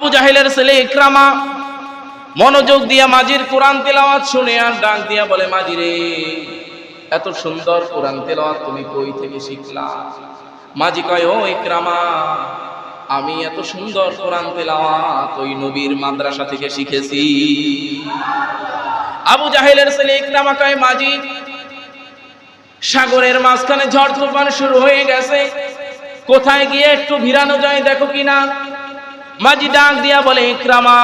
আবু জাহিলের ছেলে ইকরামা, মনোযোগ দিয়া মাজির কোরআন তেলাওয়াত শুনে আর ডাক দিয়া বলে মাজি রে এত সুন্দর কোরআন তেলাওয়াত তুমি কই থেকে শিখলা? মাজি কয়, ও ইকরামা, আমি এত সুন্দর কোরআন তেলাওয়াত ওই নবীর মাদ্রাসা থেকে শিখেছি। আবু জাহেলের ছেলে ইকরামা কয়, মাজি, সাগরের মাঝখানে ঝড় তুফান শুরু হয়ে গেছে। কোথায় গিয়ে একটু ভিড়ানো যায় দেখো কিনা? মাঝি ডাক দিয়া বলে, ইকরামা,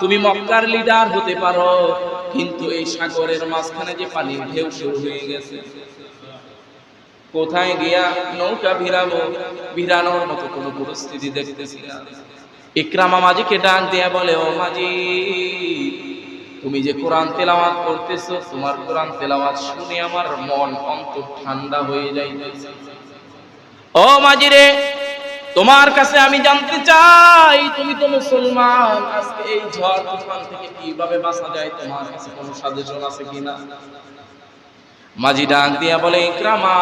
তুমি মক্কার লিডার হতে পারো, কিন্তু এই সাগরের মাঝখানে যে পানির ঢেউ শুরু হয়ে গেছে। কোথায় গিয়া নৌকা ভিড়াবো, ভিড়ানোর মতো কোনো পরিস্থিতি দেখতেছি না। ইকরামা মাঝিকে ডাক দিয়া বলে, ও মাঝি, তুমি যে কোরআন তেলাওয়াত করতেছো, তোমার কোরআন তেলাওয়াত শুনে আমার মন অন্তর ঠান্ডা হয়ে যাইতেছে। ও মাজিরে তোমার কাছে আমি জানতে চাই, তুমি তো মুসলমান। আজকে এই ঝড় তুফান থেকে কীভাবে বাঁচা যায়, তোমার কাছে কোনো সাজেশন আছে কিনা? মাঝি ডাক দিয়া বলে, ইকরামা,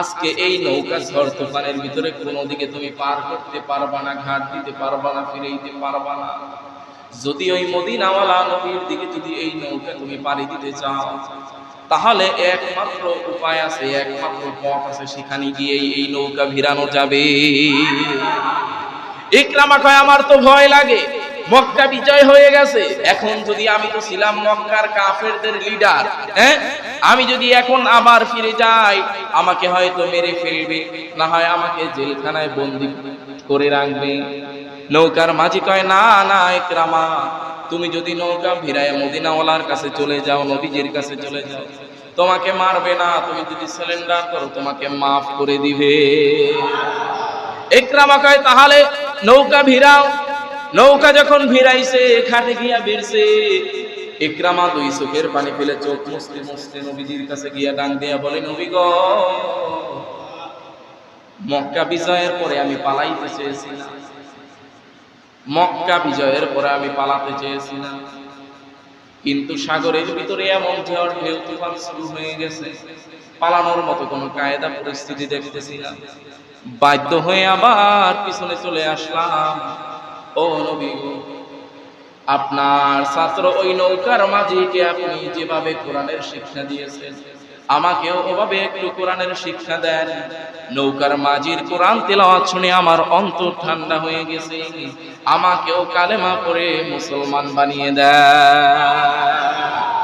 আজকে এই নৌকা ঝড় তুফানের ভিতরে কোনো দিকে তুমি পার করতে পারবা না, ঘাট দিতে পারবা না ফিরে দিতে পারবা না। যদি ওই মদিনাওয়ালা নদীর দিকে যদি এই নৌকা তুমি পাড়ি দিতে চাও তাহলে একমাত্র উপায় আছে, একমাত্র পথ আছে সেখানে গিয়ে এই নৌকা ভিড়ানো যাবে। ইকরামা কয়, আমার তো ভয় লাগে, মক্কা বিজয় হয়ে গেছে। এখন যদি আমি তো ছিলাম মক্কার কাফেরদের লিডার হ্যাঁ? আমি যদি এখন আবার ফিরে যাই, আমাকে হয়তো মেরে ফেলবে, না হয় আমাকে জেলখানায় বন্দি করে রাখবে। নৌকার মাঝি কয়, না না একরামা তুমি যদি নৌকা ভিড়ায় মদিনাওয়ালার কাছে চলে যাও, নবীজির কাছে চলে যাও, তোমাকে মারবে না, তুমি যদি সিলিন্ডার করো, তোমাকে মাফ করে দিবে। একরামাকায় তাহলে নৌকা ভিড়াও। নৌকা যখন ভিড়াইছে খাটে গিয়া ভিড়ছে। ইকরামা দুই চোখের পানি ফেলে চোখ মুছতে মুছতে নবীজির কাছে গিয়া ডাক দিয়া বলে, নবী মক্কা বিজয়ের পরে আমি পালাইতে চেয়েছিলাম। মক্কা বিজয়ের পরে আমি পালাতে চেয়েছিলাম। কিন্তু সাগরের ভিতরে এমন ঝড় ঢেউ তুফান শুরু হয়ে গেছে, পালানোর মতো কোনো কায়দা পরিস্থিতি দেখতেছি না বাধ্য হয়ে আবার পিছনে চলে আসলাম। ও নবী, আপনার ছাত্র ওই নৌকার মাঝিকে আপনি যেভাবে কোরআনের শিক্ষা দিয়েছেন আমাকেও ওভাবে একটু কোরআনের শিক্ষা দেন। নৌকার মাঝির কোরআন তেলাওয়াত শুনে আমার অন্তর ঠান্ডা হয়ে গেছে। আমাকেও কালেমা করে মুসলমান বানিয়ে দেয়